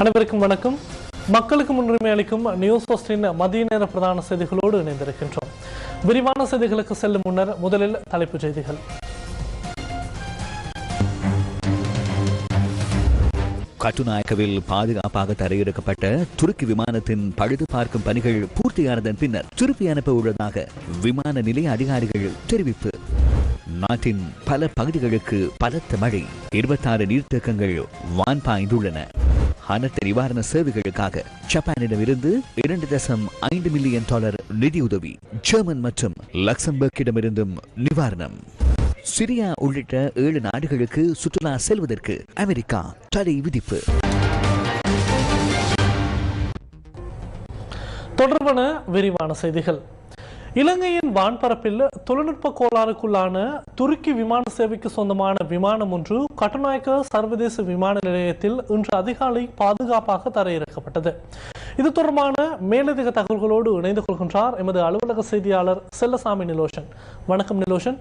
அனைவருக்கும் வணக்கம். மக்களுக்கு முன்னுரிமை அளிக்கும் நியூஸ் போஸ்டின் மதிய நேர பிரதான செய்திகளோடு இணைந்திருக்கின்றோம். விரிவான செய்திகளுக்கு செல்லும் முன்னர் முதலில் தலைப்புச் செய்திகள். கட்டுநாயக்கவில் பாதுகாப்பாக தரையிறக்கப்பட்ட துருக்கி விமானத்தின் பழுது பார்க்கும் பணிகள் பூர்த்தியானதன் பின்னர் திருப்பி அனுப்ப உள்ளதாக விமான நிலைய அதிகாரிகள் தெரிவிப்பு. நாட்டின் பல பகுதிகளுக்கு பலத்த மழை இருபத்தாறு நீர்த்தேக்கங்கள் வான் பாய்ந்துள்ளன. அனர்த்த நிவாரண சேவைகளுக்காக ஜப்பானிடமிருந்து இரண்டு தசம் ஐந்து மில்லியன் டாலர் நிதியுதவி. ஜெர்மன் மற்றும் லக்சம்பர்க்கிடமிருந்தும் நிவாரணம். சிரியா உள்ளிட்ட ஏழு நாடுகளுக்கு சுற்றுலா செல்வதற்கு அமெரிக்கா தடை விதிப்பு. தொடர்பான விரிவான செய்திகள். இலங்கையின் வான்பரப்பில் தொழில்நுட்ப கோளாறுக்குள்ளான துருக்கி விமான சேவைக்கு சொந்தமான விமானம் ஒன்று கட்டநாயக்க சர்வதேச விமான நிலையத்தில் இன்று அதிகாலை பாதுகாப்பாக தரையிறக்கப்பட்டது. இது தொடர்பான மேலதிக தகவல்களோடு இணைந்து கொள்கின்றார் எமது அலுவலக செய்தியாளர் செல்லசாமி நிலோஷன். வணக்கம் நிலோஷன்.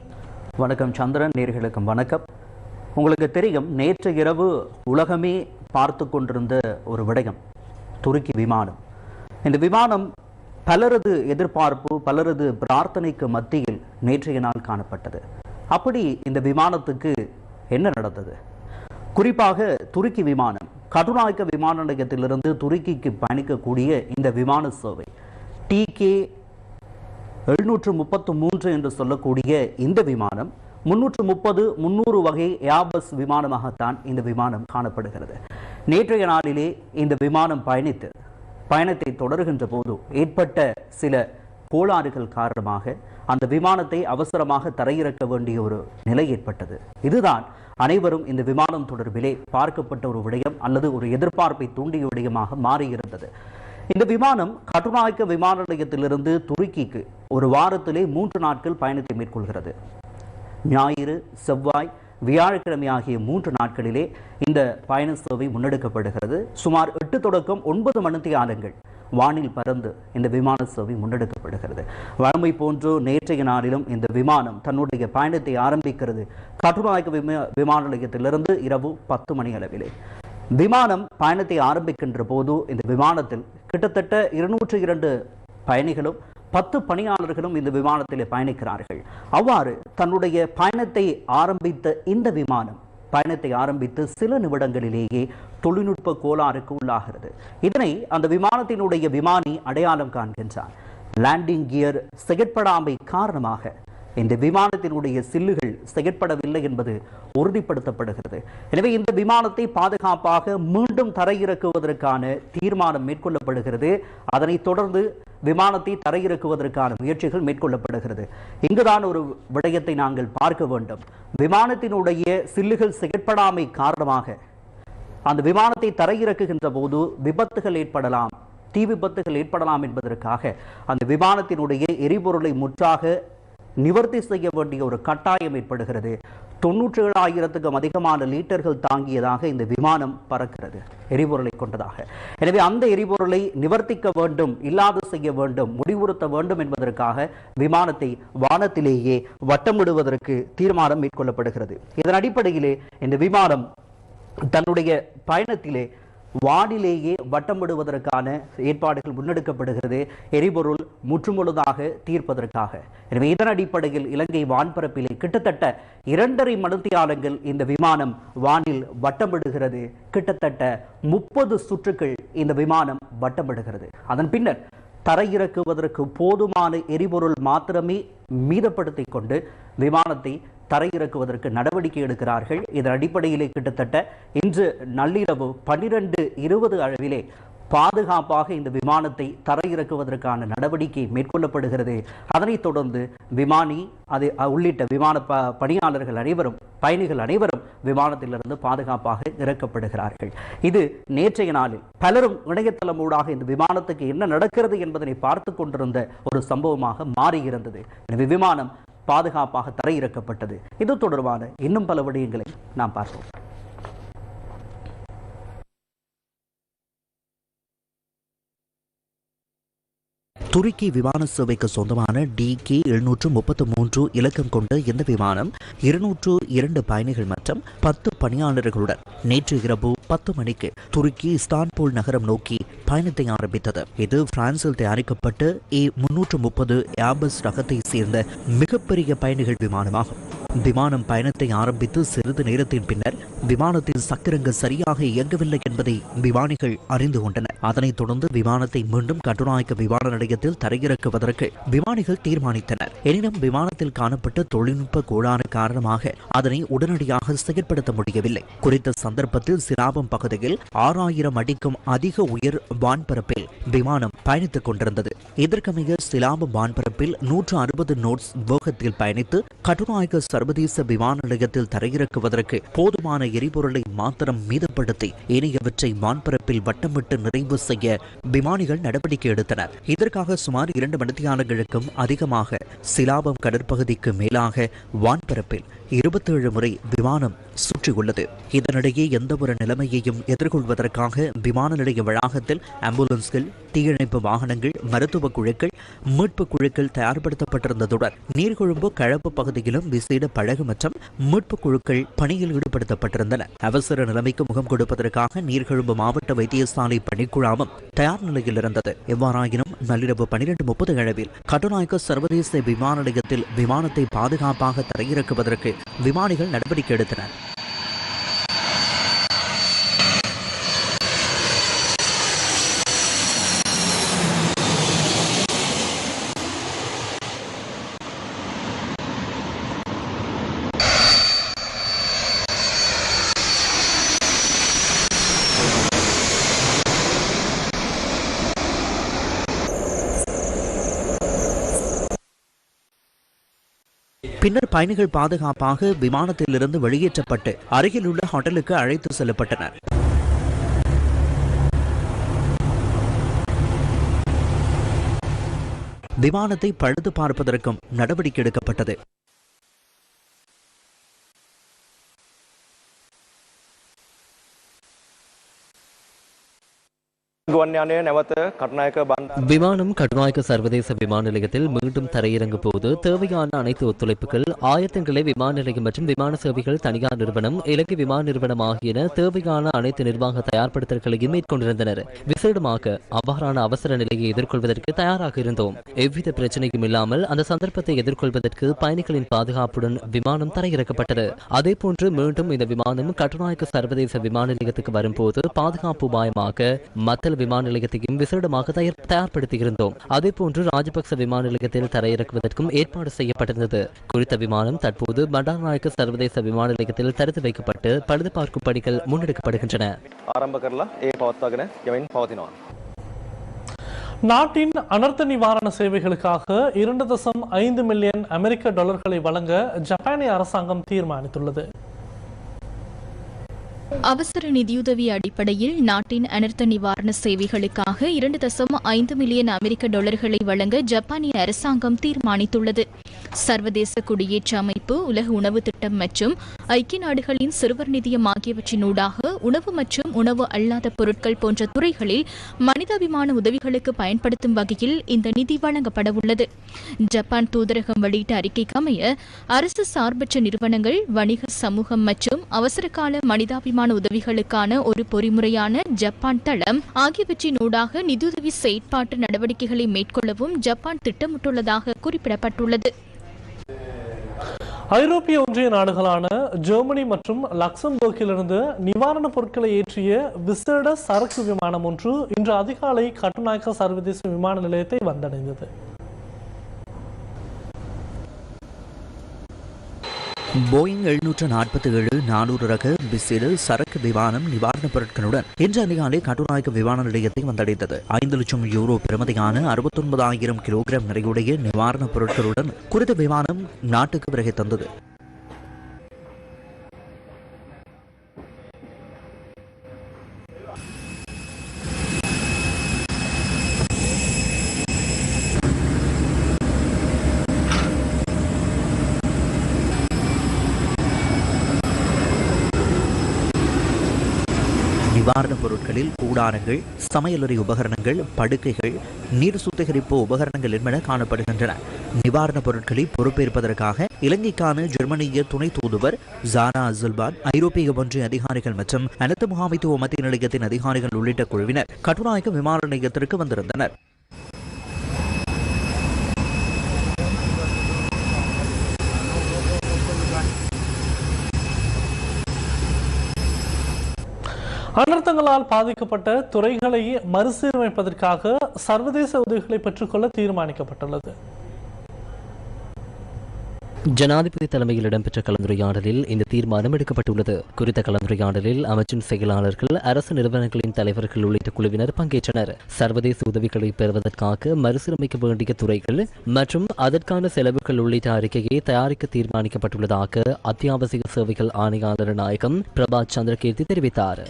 வணக்கம் சந்திரன் நேர்களுக்கும் வணக்கம். உங்களுக்கு தெரியும் நேற்று இரவு உலகமே பார்த்து கொண்டிருந்த ஒரு விடயம் துருக்கி விமானம். இந்த விமானம் பலரது எதிர்பார்ப்பு பலரது பிரார்த்தனைக்கு மத்தியில் நேற்றைய நாள் காணப்பட்டது. அப்படி இந்த விமானத்துக்கு என்ன நடந்தது? குறிப்பாக துருக்கி விமானம் கடுநாயக்க விமான நிலையத்திலிருந்து துருக்கிக்கு பயணிக்கக்கூடிய இந்த விமான சேவை டிகே எழுநூற்று முப்பத்து மூன்று என்று சொல்லக்கூடிய இந்த விமானம் முன்னூற்று முப்பது முன்னூறு வகை ஏபஸ் விமானமாகத்தான் இந்த விமானம் காணப்படுகிறது. நேற்றைய நாளிலே இந்த விமானம் பயணித்து பயணத்தை தொடருகின்ற போது ஏற்பட்ட சில கோளாறுகள் காரணமாக அந்த விமானத்தை அவசரமாக தரையிறக்க வேண்டிய ஒரு நிலை ஏற்பட்டது. இதுதான் அனைவரும் இந்த விமானம் தொடர்பிலே பார்க்கப்பட்ட ஒரு விடயம் அல்லது ஒரு எதிர்பார்ப்பை தூண்டிய விடயமாக மாறியிருந்தது. இந்த விமானம் கட்டுநாயக்க விமான நிலையத்திலிருந்து துருக்கிக்கு ஒரு வாரத்திலே மூன்று நாட்கள் பயணத்தை மேற்கொள்கிறது. ஞாயிறு செவ்வாய் வியாழக்கிழமை ஆகிய மூன்று நாட்களிலே இந்த பயண சேவை முன்னெடுக்கப்படுகிறது. சுமார் எட்டு தொடக்கம் ஒன்பது மணித்தியாலங்கள் வானில் பறந்து இந்த விமான சேவை முன்னெடுக்கப்படுகிறது. வழமை போன்று நேற்றைய நாளிலும் இந்த விமானம் தன்னுடைய பயணத்தை ஆரம்பிக்கிறது. கட்டுநாயக்க விமா விமான நிலையத்திலிருந்து இரவு பத்து மணி அளவிலே. விமானம் பயணத்தை ஆரம்பிக்கின்ற போது இந்த விமானத்தில் கிட்டத்தட்ட இருநூற்று இரண்டு பயணிகளும் பத்து பணியாளர்களும் இந்த விமானத்தில் பயணிக்கிறார்கள். அவ்வாறு தன்னுடைய பயணத்தை ஆரம்பித்த இந்த விமானம் பயணத்தை ஆரம்பித்து சில நிமிடங்களிலேயே தொழில்நுட்ப கோளாறுக்கு உள்ளாகிறது. இதனை அந்த விமானத்தினுடைய விமானி அடையாளம் காண்கின்றார் லேண்டிங் கியர் செயற்படாமை காரணமாக இந்த விமானத்தினுடைய சில்லுகள் செயற்படவில்லை என்பது உறுதிப்படுத்தப்படுகிறது. எனவே இந்த விமானத்தை பாதுகாப்பாக மீண்டும் தரையிறக்குவதற்கான தீர்மானம் மேற்கொள்ளப்படுகிறது. அதனைத் தொடர்ந்து விமானத்தை தரையிறக்குவதற்கான முயற்சிகள் மேற்கொள்ளப்படுகிறது. இங்குதான் ஒரு விடயத்தை நாங்கள் பார்க்க வேண்டும். விமானத்தினுடைய சில்லுகள் செயற்படாமை காரணமாக அந்த விமானத்தை தரையிறக்குகின்ற போது விபத்துகள் ஏற்படலாம் தீ விபத்துகள் ஏற்படலாம் என்பதற்காக அந்த விமானத்தினுடைய எரிபொருளை முற்றாக நிவர்த்தி செய்ய வேண்டிய ஒரு கட்டாயம் ஏற்படுகிறது. தொன்னூற்றி ஏழாயிரத்துக்கும் அதிகமான லீட்டர்கள் தாங்கியதாக இந்த விமானம் பறக்கிறது. எரிபொருளை கொண்டதாக. எனவே அந்த எரிபொருளை நிவர்த்திக்க வேண்டும் இல்லாது செய்ய வேண்டும் முடிவுறுத்த வேண்டும் என்பதற்காக விமானத்தை வானத்திலேயே வட்டமிடுவதற்கு தீர்மானம் மேற்கொள்ளப்படுகிறது. இதன் அடிப்படையிலே இந்த விமானம் தன்னுடைய பயணத்திலே வானிலேயே வட்டமிடுவதற்கான ஏற்பாடுகள் முன்னெடுக்கப்படுகிறது. எரிபொருள் முற்றுமுழுதாக தீர்ப்பதற்காக. எனவே இதன் அடிப்படையில் இலங்கை வான்பரப்பிலே கிட்டத்தட்ட இரண்டரை மணித்தியாலங்கள் இந்த விமானம் வானில் வட்டமிடுகிறது. கிட்டத்தட்ட முப்பது சுற்றுக்கள் இந்த விமானம் வட்டமிடுகிறது. அதன் பின்னர் தரையிறக்குவதற்கு போதுமான எரிபொருள் மாத்திரமே மீதப்படுத்திக் கொண்டு விமானத்தை தரையிறக்குவதற்கு நடவடிக்கை எடுக்கிறார்கள். இதன் அடிப்படையிலே கிட்டத்தட்ட இன்று நள்ளிரவு பன்னிரண்டு இருபது அளவிலே பாதுகாப்பாக இந்த விமானத்தை தரையிறக்குவதற்கான நடவடிக்கை மேற்கொள்ளப்படுகிறது. அதனைத் தொடர்ந்து விமானி அது உள்ளிட்ட விமான ப பணியாளர்கள் அனைவரும் பயணிகள் அனைவரும் விமானத்திலிருந்து பாதுகாப்பாக இறக்கப்படுகிறார்கள். இது நேற்றைய நாளில் பலரும் இணையதளம் ஊடாக இந்த விமானத்துக்கு என்ன நடக்கிறது என்பதனை பார்த்து கொண்டிருந்த ஒரு சம்பவமாக மாறியிருந்தது. எனவே விமானம் பாதுகாப்பாக தரையிறக்கப்பட்டது. இது தொடர்பான இன்னும் பல விடயங்களை நாம் பார்ப்போம். துருக்கி விமான சேவைக்கு சொந்தமான டி கே எழுநூற்று முப்பத்து மூன்று இலக்கம் கொண்ட இந்த விமானம் இருநூற்று இரண்டு பயணிகள் மற்றும் பத்து பணியாளர்களுடன் நேற்று இரவு பத்து மணிக்கு துருக்கி இஸ்தான்புல் நகரம் நோக்கி பயணத்தை ஆரம்பித்தது. இது பிரான்சில் தயாரிக்கப்பட்ட ஏ முன்னூற்று முப்பது ஏபஸ் ரகத்தை சேர்ந்த மிகப்பெரிய பயணிகள் விமானமாகும். விமானம் பயணத்தை ஆரம்பித்து சிறிது நேரத்தின் பின்னர் விமானத்தின் சக்கரங்கள் சரியாக இயங்கவில்லை என்பதை விமானிகள் அறிந்து கொண்டனர். அதனைத் தொடர்ந்து விமானத்தை மீண்டும் கட்டுநாயக்க விமான நிலையத்தில் தரையிறக்குவதற்கு விமானிகள் தீர்மானித்தனர். எனினும் விமானத்தில் காணப்பட்ட தொழில்நுட்ப கோளாறு காரணமாக அதனை உடனடியாக செயற்படுத்த முடியவில்லை. குறித்த சந்தர்ப்பத்தில் சிராபம் பகுதியில் ஆறாயிரம் அடிக்கும் அதிக உயர் வான்பரப்பில் விமானம் பயணித்துக் கொண்டிருந்தது. இதற்கமைய சிலாபம் வான்பரப்பில் நூற்று அறுபது நோட்ஸ் வேகத்தில் பயணித்து கட்டுநாயக்க சர்வதேச விமான நிலையத்தில் தரையிறக்குவதற்கு போதுமான எரிபொருளை மாத்திரம் மீதப்படுத்தி இணையவற்றை வான்பரப்பில் வட்டமிட்டு நிறைவு செய்ய விமானிகள் நடவடிக்கை எடுத்தனர். இதற்காக சுமார் இரண்டு மணித்தியாலங்களுக்கும் அதிகமாக சிலாபம் கடற்பகுதிக்கு மேலாக வான்பரப்பில் இருபத்தேழு முறை விமானம் சுற்றியுள்ளது. இதனிடையே எந்த ஒரு நிலைமையையும் எதிர்கொள்வதற்காக விமான நிலைய வளாகத்தில் ஆம்புலன்ஸ்கள் தீயணைப்பு வாகனங்கள் மருத்துவ குழுக்கள் மீட்பு குழுக்கள் தயார்படுத்தப்பட்டிருந்ததுடன் நீர்கொழும்பு கழப்பு பகுதியிலும் விசேட பழகு மற்றும் மீட்பு குழுக்கள் பணியில் ஈடுபடுத்தப்பட்டிருந்தன. அவசர நிலைமைக்கு முகம் கொடுப்பதற்காக நீர்கொழும்பு மாவட்ட வைத்தியசாலை பணிக்குழாமும் தயார் நிலையில் இருந்தது. எவ்வாறாயினும் நள்ளிரவு பனிரெண்டு முப்பது அளவில் கட்டுநாயக்க சர்வதேச விமான நிலையத்தில் விமானத்தை பாதுகாப்பாக தரையிறக்குவதற்கு விமானிகள் நடவடிக்கை எடுத்தனர். பின்னர் பயணிகள் பாதுகாப்பாக விமானத்திலிருந்து வெளியேற்றப்பட்டு அருகிலுள்ள ஹோட்டலுக்கு அழைத்து செல்லப்பட்டனர். விமானத்தை பழுது பார்ப்பதற்கும் நடவடிக்கை எடுக்கப்பட்டது. விமானம் கட்டுநாயக்க சர்வதேச விமான நிலையத்தில் மீண்டும் தரையிறங்கும் போது தேவையான அனைத்து ஒத்துழைப்புகள் ஆயத்தங்களை விமான நிலையம் மற்றும் விமான சேவைகள் தனியார் நிறுவனம் இலங்கை விமான நிறுவனம் ஆகியன தேவையான அனைத்து நிர்வாக தயார்படுத்தல்களையும் மேற்கொண்டிருந்தனர். விசேடமாக அவ்வாறான அவசர நிலையை எதிர்கொள்வதற்கு தயாராக இருந்தோம். எவ்வித பிரச்சனையும் இல்லாமல் அந்த சந்தர்ப்பத்தை எதிர்கொள்வதற்கு பயணிகளின் பாதுகாப்புடன் விமானம் தரையிறக்கப்பட்டது. அதேபோன்று மீண்டும் இந்த விமானம் கட்டுநாயக்க சர்வதேச விமான நிலையத்துக்கு வரும்போது பாதுகாப்பு உபாயமாக மத்தல் விமான நிலையத்தையும் விசேடமாக தயார்படுத்தியிருந்தோம். அதேபோன்று ராஜபக்ச விமான நிலையத்தில் தரையிறக்குவதற்கும் ஏற்பாடு செய்யப்பட்டிருந்தது. குறித்த விமானம் தற்போது பண்டாரநாயக்க சர்வதேச விமான நிலையத்தில் தடுத்து வைக்கப்பட்டு பழுது பார்க்கும் பணிகள் முன்னெடுக்கப்படுகின்றன. நாட்டின் அனர்த்த நிவாரண சேவைகளுக்காக இரண்டு தசம் ஐந்து மில்லியன் அமெரிக்க டாலர்களை வழங்க ஜப்பானிய அரசாங்கம் தீர்மானித்துள்ளது. அவசர நிதியுதவி அடிப்படையில் நாட்டின் அனர்த்த நிவாரண சேவைகளுக்காக இரண்டு தசம் ஐந்து மில்லியன் அமெரிக்க டாலர்களை வழங்க ஜப்பானிய அரசாங்கம் தீர்மானித்துள்ளது. சர்வதேச குடியேற்ற அமைப்பு உலக உணவு திட்டம் மற்றும் ஐக்கிய நாடுகளின் சிறுவர் நிதியம் ஆகியவற்றினூடாக உணவு மற்றும் உணவு அல்லாத பொருட்கள் போன்ற துறைகளில் மனிதாபிமான உதவிகளுக்கு பயன்படுத்தும் வகையில் இந்த நிதி வழங்கப்பட உள்ளது. ஜப்பான் தூதரகம் வெளியிட்ட அறிக்கைக்கு அமைய அரசு சார்பற்ற நிறுவனங்கள் வணிக சமூகம் மற்றும் அவசரகால மனிதாபிமான உதவிகளுக்கான ஒரு பொறிமுறையான ஜப்பான் தளம் ஆகியவற்றினூடாக நிதியுதவி செயற்பாட்டு நடவடிக்கைகளை மேற்கொள்ளவும் ஜப்பான் திட்டமிட்டுள்ளதாக குறிப்பிடப்பட்டுள்ளது. ஐரோப்பிய ஒன்றிய நாடுகளான ஜெர்மனி மற்றும் லக்சம்பர்க்கிலிருந்து நிவாரணப் பொருட்களை ஏற்றிய விசேட சரக்கு விமானம் ஒன்று இன்று அதிகாலை கட்டுநாயக்க சர்வதேச விமான நிலையத்தை வந்தடைந்தது. போயிங் எழுநூற்று நாற்பத்தி ஏழு நானூறு ரக விசேட சரக்கு விமானம் நிவாரணப் பொருட்களுடன் இன்று அதிகாலை கட்டுநாயக்க விமான நிலையத்தை வந்தடைந்தது. ஐந்து லட்சம் யூரோ பெறுமதியான அறுபத்தொன்பதாயிரம் கிலோகிராம் நிறையுடைய நிவாரணப் பொருட்களுடன் குறித்த விமானம் நாட்டுக்கு பிறகு தந்தது நிவாரணப் பொருட்களில் கூடாரங்கள் சமையலறை உபகரணங்கள் படுக்கைகள் நீர் சுத்திகரிப்பு உபகரணங்கள் என்பன காணப்படுகின்றன. நிவாரணப் பொருட்களை பொறுப்பேற்பதற்காக இலங்கைக்கான ஜெர்மனிய துணை தூதுவர் ஜாரா அசல்பான் ஐரோப்பிய ஒன்றிய அதிகாரிகள் மற்றும் அனைத்து முகாமைத்துவ மத்திய நிலையத்தின் அதிகாரிகள் உள்ளிட்ட குழுவினர் கட்டுநாயக விமான நிலையத்திற்கு வந்திருந்தனர். அனர்த்தங்களால் பாதிக்கப்பட்ட துறைகளை மறுசீரமைப்பதற்காக சர்வதேச உதவிகளை பெற்றுக்கொள்ள தீர்மானிக்கப்பட்டுள்ளது. ஜனாதிபதி தலைமையில் இடம்பெற்ற கலந்துரையாடலில் இந்த தீர்மானம் எடுக்கப்பட்டுள்ளது. குறித்த கலந்துரையாடலில் அமைச்சின் செயலாளர்கள் அரசு நிறுவனங்களின் தலைவர்கள் உள்ளிட்ட குழுவினர் பங்கேற்றனர். சர்வதேச உதவிகளை பெறுவதற்காக மறுசீரமைக்க வேண்டிய துறைகள் மற்றும் அதற்கான செலவுகள் உள்ளிட்ட அறிக்கையை தயாரிக்க தீர்மானிக்கப்பட்டுள்ளதாக அத்தியாவசிய சேவைகள் ஆணையாளர் நாயகம் பிரபா சந்திரகீர்த்தி தெரிவித்தார்.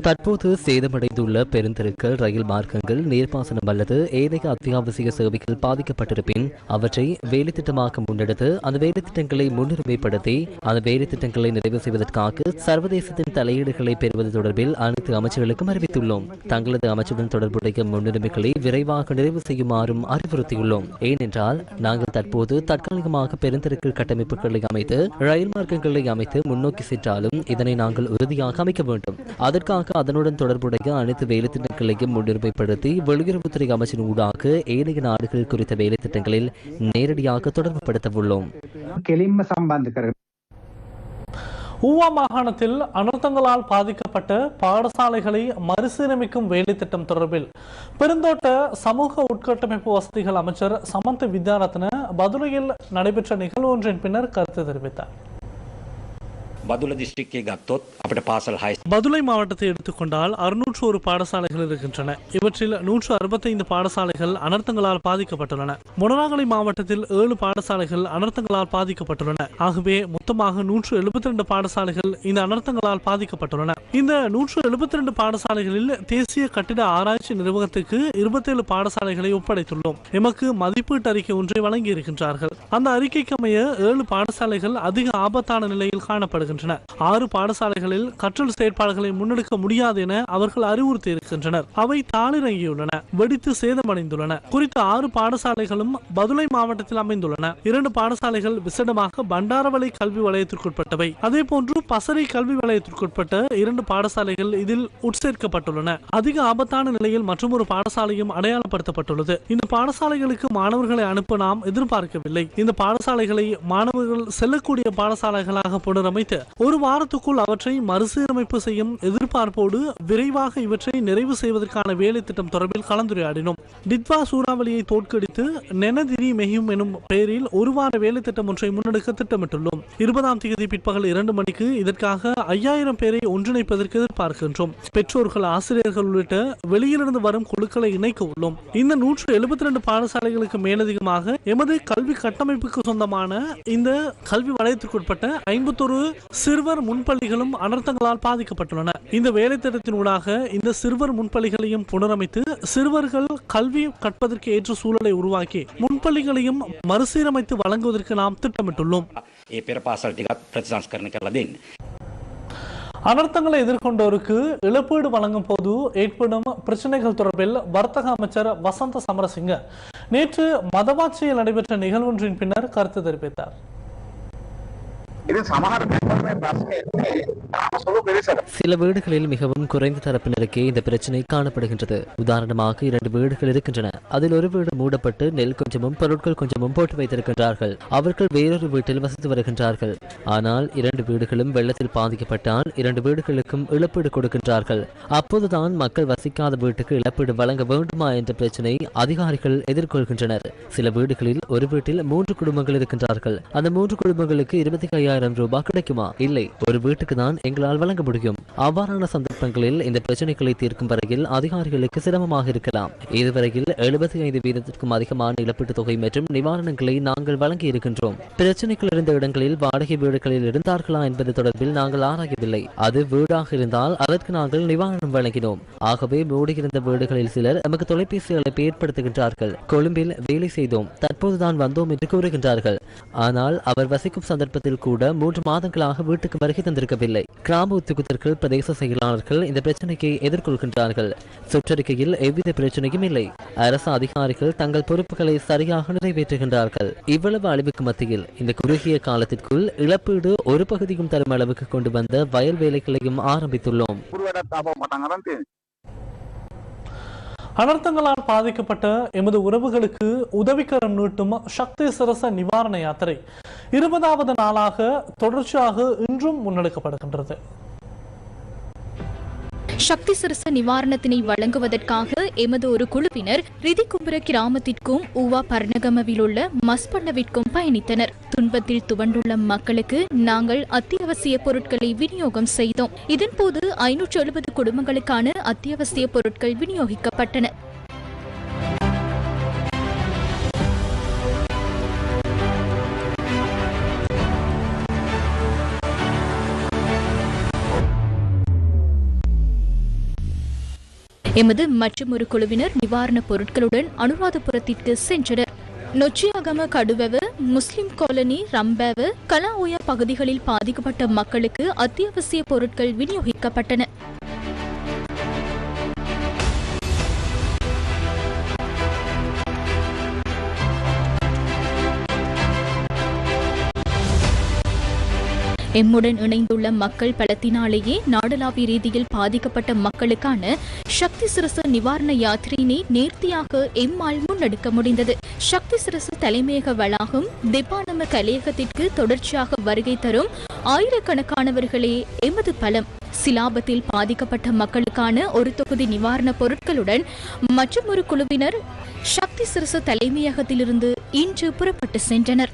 தற்போது சேதமடைந்துள்ள பெருந்தெருக்கள் ரயில் மார்க்கங்கள் நீர்ப்பாசனம் அல்லது ஏனைய அத்தியாவசிய சேவைகள் பாதிக்கப்பட்டிருப்பின் அவற்றை வேலை வேலைத்திட்டமாக முன்னெடுத்து அந்த வேலைத்திட்டங்களை முன்னுரிமைப்படுத்தி அந்த வேலைத்திட்டங்களை நிறைவு செய்வதற்காக சர்வதேசத்தின் தலையீடுகளை பெறுவது தொடர்பில் அனைத்து அமைச்சர்களுக்கும் அறிவித்துள்ளோம். தங்களது அமைச்சுடன் தொடர்புடைய முன்னுரிமைகளை விரைவாக நிறைவு செய்யுமாறும் அறிவுறுத்தியுள்ளோம். ஏனென்றால் நாங்கள் தற்போது தற்காலிகமாக பெருந்தெருக்கள் கட்டமைப்புகளை அமைத்து ரயில் மார்க்கங்களை அமைத்து முன்னோக்கி சென்றாலும் இதனை நாங்கள் உறுதியாக அமைக்க வேண்டும். அதற்காக அதனுடன் தொடர்புடைய அனைத்து வேலைத்திட்டங்களையும் முன்னுரிமைப்படுத்தி வெளியுறவுத்துறை அமைச்சின் ஊடாக ஏனைய நாடுகள் குறித்த வேலைத்திட்டங்களில் நேரடியாக திட்டங்களில் நேரடியாக தொடர்புபடுத்த உள்ளோம் කෙලින්ම සම්බන්ධ කර ஊவா மாகாணத்தில் அனர்த்தங்களால் பாதிக்கப்பட்ட பாடசாலைகளை மறுசீரமைக்கும் வேலை திட்டம் தொடர்பில் பெருந்தோட்ட சமூக உட்கட்டமைப்பு வசதிகள் அமைச்சர் சமந்த வித்யாரத்ன பதுளையில் நடைபெற்ற நிகழ்வு ஒன்றின் பின்னர் கருத்து தெரிவித்தார் பதுல டிஸ்ட்ரிக்டை கத்தோத் அப்படி பாசல் ஹாய் பதுளை மாவட்டத்தை எடுத்துக்கொண்டால் அறுநூற்று ஒரு பாடசாலைகள் இருக்கின்றன. இவற்றில் நூற்று அறுபத்தைந்து பாடசாலைகள் அனர்த்தங்களால் பாதிக்கப்பட்டுள்ளன. மொனராகலை மாவட்டத்தில் ஏழு பாடசாலைகள் அனர்த்தங்களால் பாதிக்கப்பட்டுள்ளன. ஆகவே மொத்தமாக நூற்று எழுபத்தி ரெண்டு பாடசாலைகள் இந்த அனர்த்தங்களால் பாதிக்கப்பட்டுள்ளன. இந்த நூற்று எழுபத்தி ரெண்டு பாடசாலைகளில் தேசிய கட்டிட ஆராய்ச்சி நிறுவனத்துக்கு இருபத்தேழு பாடசாலைகளை ஒப்படைத்துள்ளோம். எமக்கு மதிப்பீட்டு அறிக்கை ஒன்றை வழங்கியிருக்கின்றார்கள். அந்த அறிக்கைக்கு அமைய ஏழு பாடசாலைகள் அதிக ஆபத்தான நிலையில் காணப்படுகிறது காணப்படுகின்றன ஆறு பாடசாலைகளில் கற்றல் செயற்பாடுகளை முன்னெடுக்க முடியாது என அவர்கள் அறிவுறுத்தி இருக்கின்றனர் அவை தாளிறங்கியுள்ளன வெடித்து சேதமடைந்துள்ளன. குறித்த ஆறு பாடசாலைகளும் பதுளை மாவட்டத்தில் அமைந்துள்ளன. இரண்டு பாடசாலைகள் விசேடமாக பண்டாரவளை கல்வி வலயத்திற்குட்பட்டவை. அதே போன்று பசறை கல்வி வலயத்திற்குட்பட்ட இரண்டு பாடசாலைகள் இதில் உட்சேர்க்கப்பட்டுள்ளன. அதிக ஆபத்தான நிலையில் மற்றொரு பாடசாலையும் அடையாளப்படுத்தப்பட்டுள்ளது. இந்த பாடசாலைகளுக்கு மாணவர்களை அனுப்ப நாம் எதிர்பார்க்கவில்லை. இந்த பாடசாலைகளை மாணவர்கள் செல்லக்கூடிய பாடசாலைகளாக புனரமைத்து ஒரு வாரத்துக்குள் அவற்றை மறுசீரமைப்பு செய்யும் எதிர்பார்ப்போடு விரைவாக இவற்றை நிறைவு செய்வதற்கான வேலை திட்டம் தொடர்பில் கலந்துரையாடினோம். டித்வா சூறாவளியை தோற்கடித்து நெனதிரி மெஹியும் எனும் பெயரில் ஒரு வார வேலை திட்டம் ஒன்றை முன்னெடுக்க திட்டமிட்டுள்ளோம். இருபதாம் தேதி பிற்பகல் இரண்டு மணிக்கு இதற்காக ஐயாயிரம் பேரை ஒன்றிணைப்பதற்கு எதிர்பார்க்கின்றோம். பெற்றோர்கள் ஆசிரியர்கள் உள்ளிட்ட வெளியிலிருந்து வரும் குழுக்களை இணைக்க உள்ளோம். இந்த நூற்று எழுபத்தி ரெண்டு பாடசாலைகளுக்கு மேலதிகமாக எமது கல்வி கட்டமைப்புக்கு சொந்தமான இந்த கல்வி வலயத்திற்குட்பட்ட ஐம்பத்தொரு சிறுவர் முன்பள்ளிகளும் அனர்த்தங்களால் பாதிக்கப்பட்டுள்ளன. இந்த வேலைத்திட்டத்தினூடாக இந்த சிறுவர் முன்பள்ளிகளையும் புனரமைத்து சிறுவர்கள் கல்வி கற்பதற்கு ஏற்ற சூழலை உருவாக்கி முன்பள்ளிகளையும் மறுசீரமைத்து வழங்குவதற்கு நாம் திட்டமிட்டுள்ளோம். அனர்த்தங்களை எதிர்கொண்டோருக்கு இழப்பீடு வழங்கும் போது ஏற்படும் பிரச்சனைகள் தொடர்பில் வர்த்தக அமைச்சர் வசந்த சமரசிங்க நேற்று மதவாட்சியில் நடைபெற்ற நிகழ்வொன்றின் பின்னர் கருத்து தெரிவித்தார். சில வீடுகளில் மிகவும் குறைந்த தரப்பினருக்கே இந்த பிரச்சனை காணப்படுகின்றது. உதாரணமாக இரண்டு வீடுகள் இருக்கின்றன. அதில் ஒரு வீடு மூடப்பட்டு நெல் கொஞ்சமும் பொருட்கள் கொஞ்சமும் போட்டு வைத்திருக்கின்றார்கள். அவர்கள் வேறொரு வீட்டில் வசித்து வருகின்றார்கள். ஆனால் இரண்டு வீடுகளும் வெள்ளத்தில் பாதிக்கப்பட்டால் இரண்டு வீடுகளுக்கும் இழப்பீடு கொடுக்கின்றார்கள். அப்போதுதான் மக்கள் வசிக்காத வீட்டுக்கு இழப்பீடு வழங்க வேண்டுமா என்ற பிரச்சனை அதிகாரிகள் எதிர்கொள்கின்றனர். சில வீடுகளில் ஒரு வீட்டில் மூன்று குடும்பங்கள் இருக்கின்றார்கள். அந்த மூன்று குடும்பங்களுக்கு இருபத்தி ஐயாயிரம் ரூபாய் கிடைக்குமா? இல்லை. ஒரு வீட்டுக்கு தான் எங்களால் வழங்க முடியும். அவ்வாறான சந்தர்ப்பங்களில் இந்த பிரச்சனைகளை தீர்க்கும் வரையில் அதிகாரிகளுக்கு சிரமமாக இருக்கலாம். இதுவரையில் எழுபத்தி ஐந்து வீதத்திற்கும் அதிகமான இழப்பீட்டுத் தொகை மற்றும் நிவாரணங்களை நாங்கள் வழங்கி இருக்கின்றோம். பிரச்சனைகள் இருந்த இடங்களில் வாடகை வீடுகளில் இருந்தார்களா என்பது தொடர்பில் நாங்கள் ஆராயவில்லை. அது வீடாக இருந்தால் அதற்கு நாங்கள் நிவாரணம் வழங்கினோம். ஆகவே மூடியிருந்த வீடுகளில் சிலர் நமக்கு தொலைபேசி அழைப்பு ஏற்படுத்துகின்றார்கள். கொழும்பில் வேலை செய்தோம். தற்போதுதான் வந்தோம் என்று கூறுகின்றார்கள். ஆனால் அவர் வசிக்கும் சந்தர்ப்பத்தில் கூட கூட மூன்று மாதங்களாக வீட்டுக்கு வருகை தந்திருக்கவில்லை. கிராம உத்தியோகத்தர்கள் பிரதேச செயலாளர்கள் இந்த பிரச்சனையை எதிர்கொள்கின்றார்கள். சுற்றறிக்கையில் எவ்வித பிரச்சனையும் இல்லை. அரசு அதிகாரிகள் தங்கள் பொறுப்புகளை சரியாக நிறைவேற்றுகின்றார்கள். இவ்வளவு அழிவுக்கு மத்தியில் இந்த குறுகிய காலத்திற்குள் இழப்பீடு ஒரு பகுதியும் தரும் அளவுக்கு கொண்டு வந்த வயல் வேலைகளையும் ஆரம்பித்துள்ளோம். அனர்த்தங்களால் பாதிக்கப்பட்ட எமது உறவுகளுக்கு உதவிக்கரம் நீட்டும் சக்தி சிரச நிவாரண யாத்திரை இருபதாவது நாளாக தொடர்ச்சியாக இன்றும் முன்னெடுக்கப்படுகின்றது. சக்தி சிறுச நிவாரணத்தினை வழங்குவதற்காக எமது ஒரு குழுவினர் ரிதிகுபுர கிராமத்திற்கும் ஊவா பர்ணகமவில் உள்ள மஸ்பண்ணவிற்கும் பயணித்தனர். துன்பத்தில் துவண்டுள்ள மக்களுக்கு நாங்கள் அத்தியாவசிய பொருட்களை விநியோகம் செய்தோம். இதன்போது ஐநூற்று எழுபது குடும்பங்களுக்கான அத்தியாவசிய பொருட்கள் விநியோகிக்கப்பட்டன. எமது மற்றொரு குழுவினர் நிவாரணப் பொருட்களுடன் அனுராதபுரத்திற்கு சென்றனர். நொச்சியாகம கடுவெவ முஸ்லிம் காலனி ரம்பேவ கலாஓயா பகுதிகளில் பாதிக்கப்பட்ட மக்களுக்கு அத்தியாவசிய பொருட்கள் விநியோகிக்கப்பட்டன. எம்முடன் இணைந்துள்ள மக்கள் பலத்தினாலேயே நாடளாவிய ரீதியில் பாதிக்கப்பட்ட மக்களுக்கான சக்தி சிரச நிவாரண யாத்திரையினை நேர்த்தியாக எம்மால் முன்னெடுக்க முடிந்தது. சக்தி சிரச தலைமையக வளாகம் திப்பானம கலையகத்திற்கு தொடர்ச்சியாக வருகை தரும் ஆயிரக்கணக்கானவர்களே எமது பலம். சிலாபத்தில் பாதிக்கப்பட்ட மக்களுக்கான ஒரு தொகுதி நிவாரணப் பொருட்களுடன் மற்றும் ஒரு குழுவினர் சக்தி சிரசு தலைமையகத்திலிருந்து இன்று புறப்பட்டு சென்றனர்.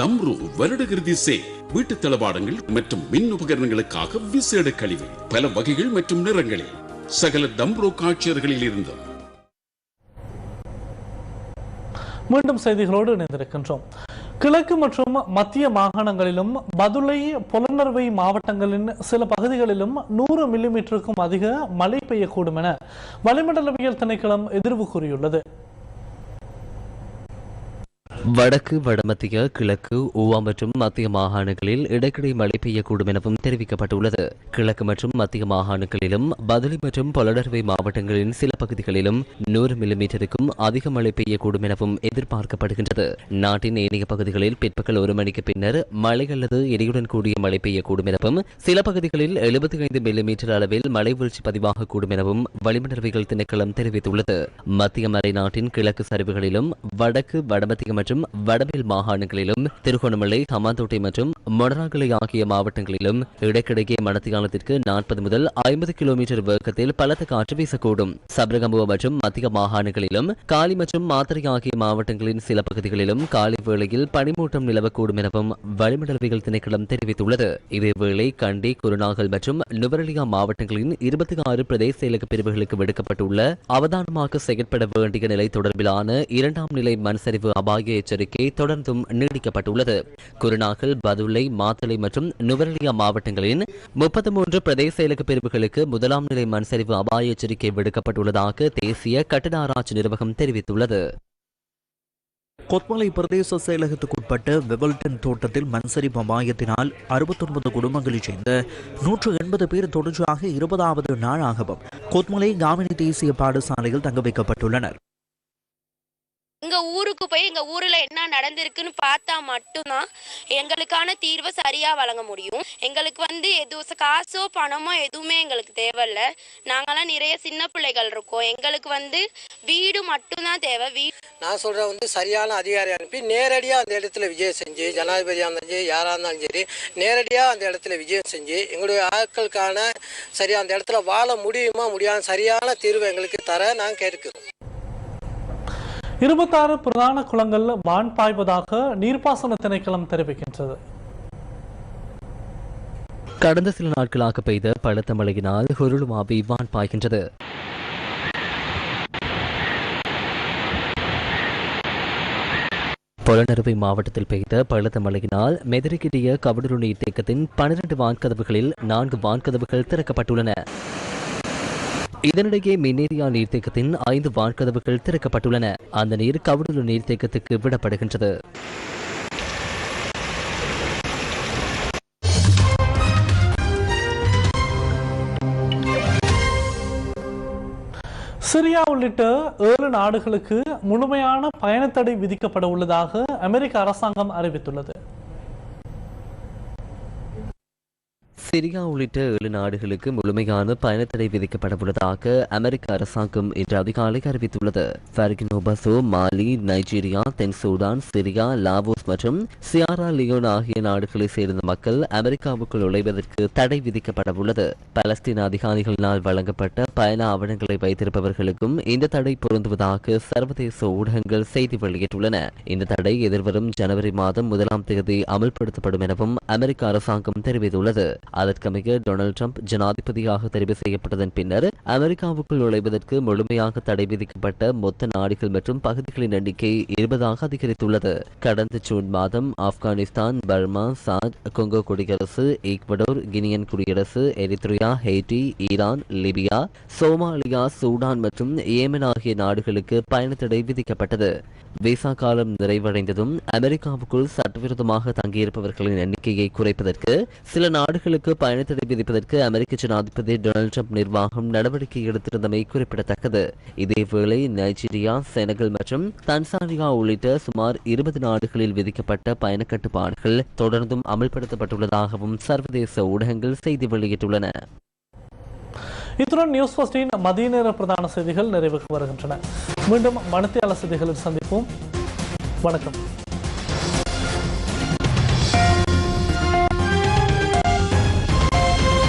தம்ரு வருடகிருதி சே வீட்டு தளவாடங்கள் மற்றும் மின் உபகரணங்களுக்காக விசேட கழிவு பல வகைகள் மற்றும் நிறங்களில் சகல தம்ரோ காட்சியர்களில் இருந்தும். மீண்டும் செய்திகளோடு இணைந்திருக்கின்றோம். கிழக்கு மற்றும் மத்திய மாகாணங்களிலும் பதுளை புலனர்வை மாவட்டங்களின் சில பகுதிகளிலும் நூறு மில்லிமீட்டருக்கும் அதிக மழை பெய்யக்கூடும் என வளிமண்டலவியல் திணைக்களம் எதிர்வு கூறியுள்ளது. வடக்கு வடமத்திய கிழக்கு ஊவா மற்றும் மத்திய மாகாணங்களில் இடைக்கிடை மழை பெய்யக்கூடும் எனவும் தெரிவிக்கப்பட்டுள்ளது. கிழக்கு மற்றும் மத்திய மாகாணங்களிலும் பதிலி மற்றும் பொலடர்வை மாவட்டங்களின் சில பகுதிகளிலும் நூறு மில்லிமீட்டருக்கும் அதிக மழை பெய்யக்கூடும் எனவும் எதிர்பார்க்கப்படுகின்றது. நாட்டின் ஏனைய பகுதிகளில் பிற்பகல் ஒரு மணிக்கு பின்னர் மழை அல்லது இடியுடன் கூடிய மழை பெய்யக்கூடும் எனவும் சில பகுதிகளில் எழுபத்தி ஐந்து மில்லிமீட்டர் அளவில் மழை வீழ்ச்சி பதிவாகக்கூடும் எனவும் வளிமண்டலவிகள் திணைக்களம் தெரிவித்துள்ளது. மத்திய மறை நாட்டின் கிழக்கு சரிவுகளிலும் வடக்கு வடமத்திய மற்றும் மற்றும் வடமேல் மாகாணங்களிலும் திருகோணமலை தமாந்தோட்டை மற்றும் மொடராகலை ஆகிய மாவட்டங்களிலும் இடைக்கிடையே மணத்தியாலத்திற்கு நாற்பது முதல் ஐம்பது கிலோமீட்டர் வேகத்தில் பலத்த காற்று வீசக்கூடும். சபரகம்புவ மற்றும் மத்திய மாகாணங்களிலும் காலி மற்றும் மாத்திரை ஆகிய மாவட்டங்களின் சில பகுதிகளிலும் காலை வேளையில் பனிமூட்டம் நிலவக்கூடும் எனவும் வளிமண்டலவியல் திணைக்களம் தெரிவித்துள்ளது. இதேவேளை கண்டி குருநாகல் மற்றும் நுவரலியா மாவட்டங்களின் இருபத்தி ஆறு பிரதேச செயலக பிரிவுகளுக்கு விடுக்கப்பட்டுள்ள அவதானமாக செயற்பட வேண்டிய நிலை தொடர்பிலான இரண்டாம் நிலை மண்சரிவு அபாய எச்சரிக்கை தொடர்ந்தும் நீடிக்கப்பட்டுள்ளது. குருநாகல் பதுளை மாத்தளை மற்றும் நுவரலியா மாவட்டங்களின் முப்பத்தி மூன்று பிரதேச இலக்கு பிரிவுகளுக்கு முதலாம் நிலை மண்சரிவு அபாய எச்சரிக்கை விடுக்கப்பட்டுள்ளதாக தேசிய கட்டட ஆராய்ச்சி நிர்வாகம் தெரிவித்துள்ளது. கொத்மலை பிரதேச செயலகத்துக்குட்பட்ட வெவல்டன் தோட்டத்தில் மண்சரிப்பு அபாயத்தினால் அறுபத்தொன்பது குடும்பங்களைச் சேர்ந்த நூற்று எண்பது பேர் தொடர்ச்சியாக இருபதாவது நாளாகவும் கொத்மலை காமினி தேசிய பாடசாலையில் தங்க வைக்கப்பட்டுள்ளனர். எங்க ஊருக்கு போய் எங்க ஊர்ல என்ன நடந்திருக்குன்னு பார்த்தா மட்டும்தான் எங்களுக்கான தீர்வை சரியா வழங்க முடியும். எங்களுக்கு வந்து எது காசோ பணமோ எதுவுமே எங்களுக்கு தேவையில்ல. நாங்கெல்லாம் நிறைய சின்ன பிள்ளைகள் இருக்கோம். எங்களுக்கு வந்து வீடு மட்டும்தான் தேவை. வீடு நான் சொல்கிறேன் வந்து சரியான அதிகாரி அனுப்பி நேரடியாக அந்த இடத்துல விஜயம் செஞ்சு ஜனாதிபதியாக இருந்தாலும் சரி யாராக இருந்தாலும் சரி நேரடியாக அந்த இடத்துல விஜயம் செஞ்சு எங்களுடைய ஆட்களுக்கான சரி அந்த இடத்துல வாழ முடியுமா முடியாது சரியான தீர்வு எங்களுக்கு தர நான் கேட்கிறோம் இருபத்தாறு பிரதான குளங்கள் வான் பாய்வதாக நீர்ப்பாசன திணைக்களம் தெரிவிக்கின்றது. கடந்த சில நாட்களாக பெய்த பலத்த மழையினால் ஹொருளுமாவி வான் பாய்கின்றது. பொலனறுவை மாவட்டத்தில் பெய்த பலத்த மழையினால் மெதிரிக்கிடைய கபடுரு நீர்த்தேக்கத்தின் பனிரெண்டு வான்கதவுகளில் நான்கு வான்கதவுகள் திறக்கப்பட்டுள்ளன. இதனிடையே மின்னேரியா நீர்த்தேக்கத்தின் ஐந்து வான்கதவுகள் திறக்கப்பட்டுள்ளன. அந்த நீர் கவுடலு நீர்த்தேக்கத்துக்கு விடப்படுகின்றது. சிரியா உள்ளிட்ட ஏழு நாடுகளுக்கு முழுமையான பயணத்தடை விதிக்கப்பட உள்ளதாக அமெரிக்க அரசாங்கம் அறிவித்துள்ளது. சிரியா உள்ளிட்ட ஏழு நாடுகளுக்கு முழுமையான பயணத்தடை விதிக்கப்பட உள்ளதாக அமெரிக்க அரசாங்கம் இன்று அதிகாலை அறிவித்துள்ளது. ஃபர்கினோபசோ மாலி நைஜீரியா தென் சூடான் சிரியா லாவோஸ் மற்றும் சியாரா லியோன் ஆகிய நாடுகளைச் சேர்ந்த மக்கள் அமெரிக்காவுக்குள் நுழைவதற்கு தடை விதிக்கப்பட உள்ளது பலஸ்தீன அதிகாரிகளினால் வழங்கப்பட்ட பயண ஆவணங்களை வைத்திருப்பவர்களுக்கும் இந்த தடை பொருந்துவதாக சர்வதேச ஊடகங்கள் செய்தி வெளியிட்டுள்ளன. இந்த தடை எதிர்வரும் ஜனவரி மாதம் முதலாம் தேதி அமல்படுத்தப்படும் எனவும் அமெரிக்க அரசாங்கம் தெரிவித்துள்ளது. அதற்கமைய டொனால்டு ட்ரம்ப் ஜனாதிபதியாக தெரிவு செய்யப்பட்டதன் பின்னர் அமெரிக்காவுக்குள் நுழைவதற்கு முழுமையாக தடை விதிக்கப்பட்ட மொத்த நாடுகள் மற்றும் பகுதிகளின் எண்ணிக்கை இருபதாக அதிகரித்துள்ளது. கடந்த ஜூன் மாதம் ஆப்கானிஸ்தான் பர்மா சாட் கொங்கோ குடியரசு ஈக்வடோர் கினியன் குடியரசு Eritrea Haiti Iran Libya Somalia Sudan மற்றும் ஏமன் ஆகிய நாடுகளுக்கு பயணத்தடை விதிக்கப்பட்டது. விசா காலம் நிறைவடைந்ததும் அமெரிக்காவுக்குள் சட்டவிரோதமாக தங்கியிருப்பவர்களின் எண்ணிக்கையை குறைப்பதற்கு சில நாடுகளுக்கு பயணத்தடை விதிப்பதற்கு அமெரிக்க ஜனாதிபதி டொனால்டு ட்ரம்ப் நிர்வாகம் நடவடிக்கை எடுத்திருந்தமை குறிப்பிடத்தக்கது. இதேவேளை நைஜீரியா செனகல் மற்றும் தன்சானியா உள்ளிட்ட சுமார் இருபது நாடுகளில் விதிக்கப்பட்ட பயண கட்டுப்பாடுகள் தொடர்ந்தும் அமல்படுத்தப்பட்டுள்ளதாகவும் சர்வதேச ஊடகங்கள் செய்தி வெளியிட்டுள்ளன. இத்துடன் நியூஸ் ஃபர்ஸ்டின் மதிய நேர பிரதான செய்திகள் நிறைவுக்கு வருகின்றன. மீண்டும் மனத்தியாள செய்திகளில் சந்திப்போம். வணக்கம்.